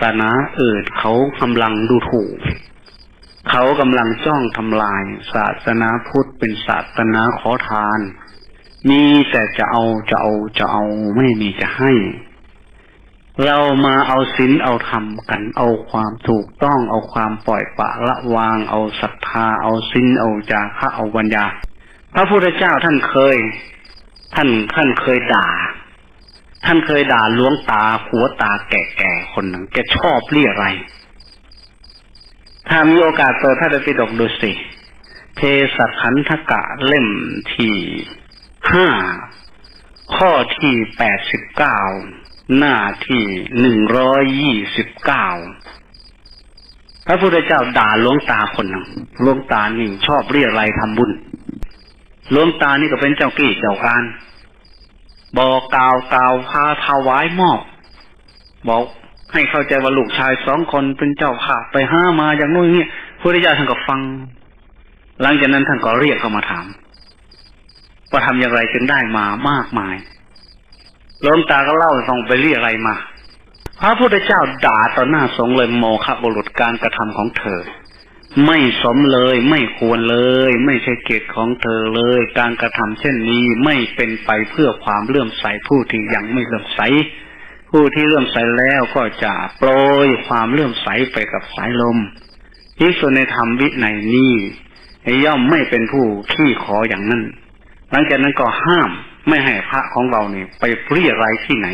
สนาอื่นเขากำลังดูถูก เขากำลังจ้องทำลาย ศาสนาพุทธเป็นศาสนาขอทาน มีแต่จะเอาจะเอาจะเอาไม่มีจะให้ เรามาเอาศีลเอาธรรมกันเอาความถูกต้องเอาความปล่อยปละละวาง เอาศรัทธาเอาศีลเอาจาคะเอาปัญญาพระพุทธเจ้าท่านเคย ท่านท่านเคยด่า ท่านเคยด่าหลวงตาหัวตาแก่ๆคนหนึ่งแกชอบเรียอะไร ถ้ามีโอกาสเปิดพระไตรปิฎกดูสิ เทสัขันธกะเล่มที่ห้าข้อที่แปดสิบเก้าหน้าที่หนึ่งร้อยยี่สิบเก้าพระพุทธเจ้าด่าหลวงตาคนหนึ่งหลวงตานี่ชอบเรียอะไรทำบุญหลวงตานี่ก็เป็นเจ้ากี้เจ้าการ บอกกล่าวกล่าวพาถวายมอบ บอกให้เข้าใจว่าลูกชายสองคนเป็นเจ้าข่าไปห้ามาอย่างนู้นอย่างนี้พระพุทธเจ้าท่านก็ฟัง หลังจากนั้นท่านก็เรียกเข้ามาถามว่าทำอย่างไรจึงได้มามากมายหลวงตาก็เล่าให้ฟังไปเรียกอะไรมา พระพุทธเจ้าด่าต่อหน้าสงเลยโมฆะบุรุษการกระทำของเธอ ไม่สมเลยไม่ควรเลย ไม่ใช่เกียรติของเธอเลย การกระทำเช่นนี้ไม่เป็นไปเพื่อความเลื่อมใสผู้ที่ยังไม่เลื่อมใส ผู้ที่เลื่อมใสแล้วก็จะโปรยความเลื่อมใสไปกับสายลมที่สุในธรรมวิในนี้ย่อมไม่เป็นผู้ขี้ขออย่างนั้น หลังจากนั้นก็ห้ามไม่ให้พระของเราเนี่ยไปเรียอะไรที่ไหน